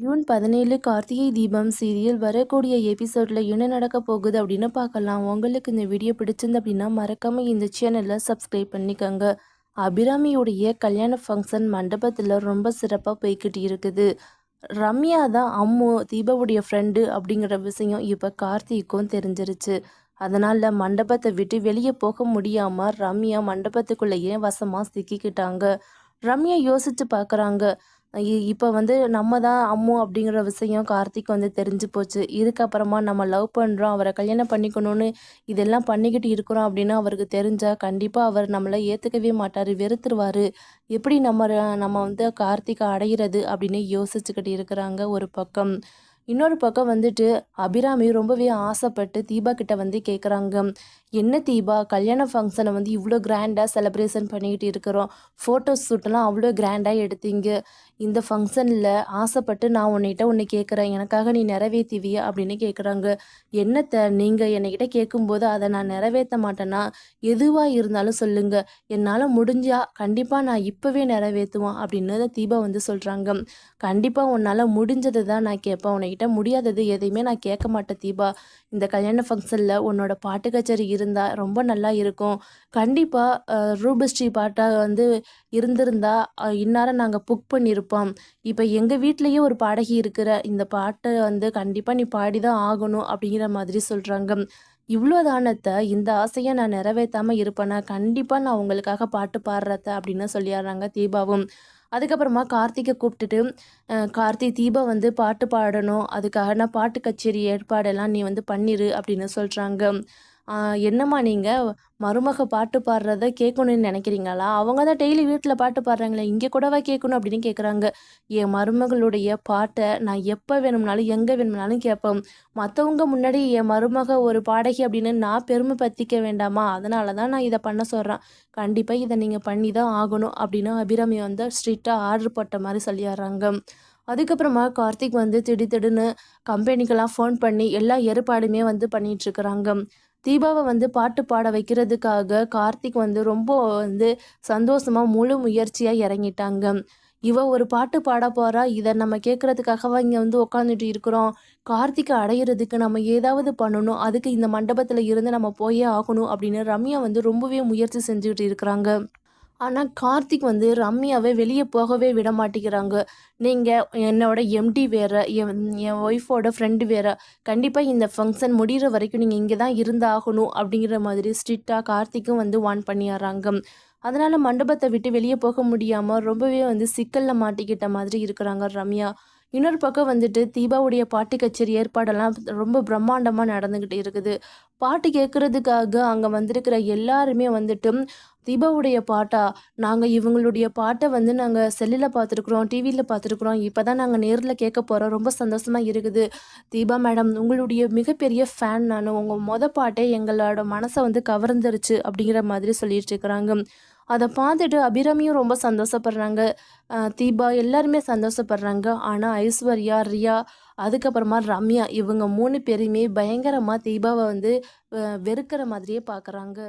June பதினேழு Karthigai Deepam serial வரக்கூடிய எபிசோடில் என்ன நடக்க போகுது அப்படின்னு பார்க்கலாம். உங்களுக்கு இந்த வீடியோ பிடிச்சிருந்து அப்படின்னா மறக்காம இந்த சேனலை சப்ஸ்கிரைப் பண்ணிக்கோங்க. அபிராமியுடைய கல்யாண ஃபங்க்ஷன் மண்டபத்தில் ரொம்ப சிறப்பாக போய்கிட்டு இருக்குது. ரம்யா தான் அம்மு தீபாவுடைய ஃப்ரெண்டு அப்படிங்கிற விஷயம் இப்போ கார்த்திக்கும் தெரிஞ்சிருச்சு. அதனால் மண்டபத்தை விட்டு வெளியே போக முடியாமல் ரம்யா மண்டபத்துக்குள்ளேயே வசமாக சிக்கிக்கிட்டாங்க. ரம்யா யோசிச்சு பார்க்குறாங்க இப்போ வந்து நம்ம தான் அம்மு அப்படிங்கிற விஷயம் கார்த்திக் வந்து தெரிஞ்சு போச்சு. இதுக்கப்புறமா நம்ம லவ் பண்ணுறோம் அவரை கல்யாணம் பண்ணிக்கணும்னு இதெல்லாம் பண்ணிக்கிட்டு இருக்கிறோம் அப்படின்னு அவருக்கு தெரிஞ்சால் கண்டிப்பாக அவர் நம்மளை ஏற்றுக்கவே மாட்டார் வெறுத்துருவார். எப்படி நம்ம நம்ம வந்து கார்த்திகை அடைகிறது அப்படின்னு யோசிச்சுக்கிட்டு இருக்கிறாங்க ஒரு பக்கம். இன்னொரு பக்கம் வந்துட்டு அபிராமி ரொம்பவே ஆசைப்பட்டு தீபா கிட்ட வந்து கேட்குறாங்க என்ன தீபா? கல்யாண ஃபங்க்ஷனை வந்து இவ்வளோ கிராண்டாக செலப்ரேஷன் பண்ணிக்கிட்டு இருக்கிறோம். ஃபோட்டோ ஷூட்டெல்லாம் அவ்வளோ கிராண்டாக எடுத்தீங்க. இந்த ஃபங்க்ஷனில் ஆசைப்பட்டு நான் உன்னிட்ட ஒன்று கேட்குறேன் எனக்காக நீ நிறைவேற்றுவியா அப்படின்னு கேட்குறாங்க என்னத்தை? நீங்கள் என்னைக்கிட்ட கேட்கும்போது அதை நான் நிறைவேற்ற மாட்டேன்னா எதுவாக இருந்தாலும் சொல்லுங்கள் என்னால் முடிஞ்சால் கண்டிப்பாக நான் இப்போவே நிறைவேற்றுவேன் அப்படின்னு தீபா வந்து சொல்கிறாங்க கண்டிப்பாக உன்னால் முடிஞ்சது தான் நான் கேட்பேன் உன்கிட்ட முடியாதது எதையுமே நான் கேட்க மாட்டேன் தீபா. இந்த கல்யாண ஃபங்க்ஷனில் உன்னோட பாட்டு கச்சேரி இருந்தால் ரொம்ப நல்லா இருக்கும். கண்டிப்பாக ரூபஸ்ரீ பாட்டாக வந்து இருந்திருந்தா இந்நேரம் நாங்கள் புக் பண்ணியிருப்போம் இப்போ எங்கள் வீட்லேயே ஒரு பாடகி இருக்கிற இந்த பாட்டை வந்து கண்டிப்பாக நீ பாடி தான் ஆகணும் அப்படிங்கிற மாதிரி சொல்கிறாங்க இவ்வளோ தானத்தை இந்த ஆசையை நான் நிறைவேற்றாமல் இருப்பேனா கண்டிப்பாக நான் உங்களுக்காக பாட்டு பாடுறத அப்படின்னு சொல்லிடுறாங்க தீபாவும். அதுக்கப்புறமா கார்த்திகை கூப்பிட்டுட்டு கார்த்தி தீபா வந்து பாட்டு பாடணும். அதுக்காக நான் பாட்டு கச்சேரி ஏற்பாடெல்லாம் நீ வந்து பண்ணிரு அப்படின்னு சொல்கிறாங்க என்னம்மா நீங்கள் மருமக பாட்டு பாடுறத கேட்கணும்னு நினைக்கிறீங்களா? அவங்க தான் டெய்லி வீட்டில் பாட்டு பாடுறாங்களே இங்கே கூடவா கேட்கணும் அப்படின்னு கேட்குறாங்க. என் மருமகளுடைய பாட்டை நான் எப்போ வேணும்னாலும் எங்கே வேணும்னாலும் கேட்பேன். மற்றவங்க முன்னாடி என் மருமக ஒரு பாடகி அப்படின்னு நான் பெருமை பற்றிக்க வேண்டாமா? அதனால தான் நான் இதை பண்ண சொல்கிறேன் கண்டிப்பாக இதை நீங்கள் பண்ணி தான் ஆகணும் அப்படின்னு அபிராமி வந்து ஸ்ட்ரிக்டாக ஆர்டர் போட்ட மாதிரி சொல்லிடுறாங்க. அதுக்கப்புறமா கார்த்திக் வந்து திடீர்னு கம்பெனிக்கெல்லாம் ஃபோன் பண்ணி எல்லா ஏற்பாடுமே வந்து பண்ணிகிட்ருக்குறாங்க தீபாவை வந்து பாட்டு பாட வைக்கிறதுக்காக கார்த்திக் வந்து ரொம்ப வந்து சந்தோஷமாக முழு முயற்சியாக இறங்கிட்டாங்க. இவ ஒரு பாட்டு பாட போகிறா இதை நம்ம கேட்குறதுக்காகவா இங்கே வந்து உட்காந்துட்டு இருக்கிறோம். கார்த்திகை அடையிறதுக்கு நம்ம ஏதாவது பண்ணணும் அதுக்கு இந்த மண்டபத்தில் இருந்து நம்ம போயே ஆகணும் அப்படின்னு ரம்யா வந்து ரொம்பவே முயற்சி செஞ்சுக்கிட்டு இருக்கிறாங்க. ஆனால் கார்த்திக் வந்து ரம்யாவை வெளியே போகவே விட மாட்டேங்கிறாங்க நீங்கள் என்னோட எம்டி வேறு என் என் ஒய்ஃபோட ஃப்ரெண்டு வேறு கண்டிப்பாக இந்த ஃபங்க்ஷன் முடிகிற வரைக்கும் நீங்கள் இங்கே தான் இருந்தாகணும் அப்படிங்கிற மாதிரி ஸ்ட்ரிக்டாக கார்த்திக்கும் வந்து வான் பண்ணிடுறாங்க. அதனால் மண்டபத்தை விட்டு வெளியே போக முடியாமல் ரொம்பவே வந்து சிக்கலில் மாட்டிக்கிட்ட மாதிரி இருக்கிறாங்க ரம்யா. இன்னொரு பக்கம் வந்துட்டு தீபாவுடைய பாட்டு கச்சேரி ஏற்பாடெல்லாம் ரொம்ப பிரம்மாண்டமாக நடந்துக்கிட்டு இருக்குது. பாட்டு கேட்குறதுக்காக அங்கே வந்திருக்கிற எல்லாருமே வந்துட்டு தீபாவுடைய பாட்டா? நாங்கள் இவங்களுடைய பாட்டை வந்து நாங்கள் செல்லில் பார்த்துருக்குறோம் டிவியில் பார்த்துருக்குறோம். இப்போ தான் நாங்கள் நேரில் கேட்க போகிறோம் ரொம்ப சந்தோஷமாக இருக்குது. தீபா மேடம் உங்களுடைய மிகப்பெரிய ஃபேன் நான். உங்கள் மொதல் பாட்டே எங்களோட மனசை வந்து கவர்ந்துருச்சு. அப்படிங்கிற மாதிரி சொல்லிட்டு இருக்கிறாங்க. அதை பார்த்துட்டு அபிராமியும் ரொம்ப சந்தோஷப்படுறாங்க. தீபா எல்லாருமே சந்தோஷப்படுறாங்க. ஆனால் ஐஸ்வர்யா ரியா அதுக்கப்புறமா ரம்யா இவங்க மூணு பேருமே பயங்கரமாக தீபாவை வந்து வெறுக்கிற மாதிரியே பார்க்குறாங்க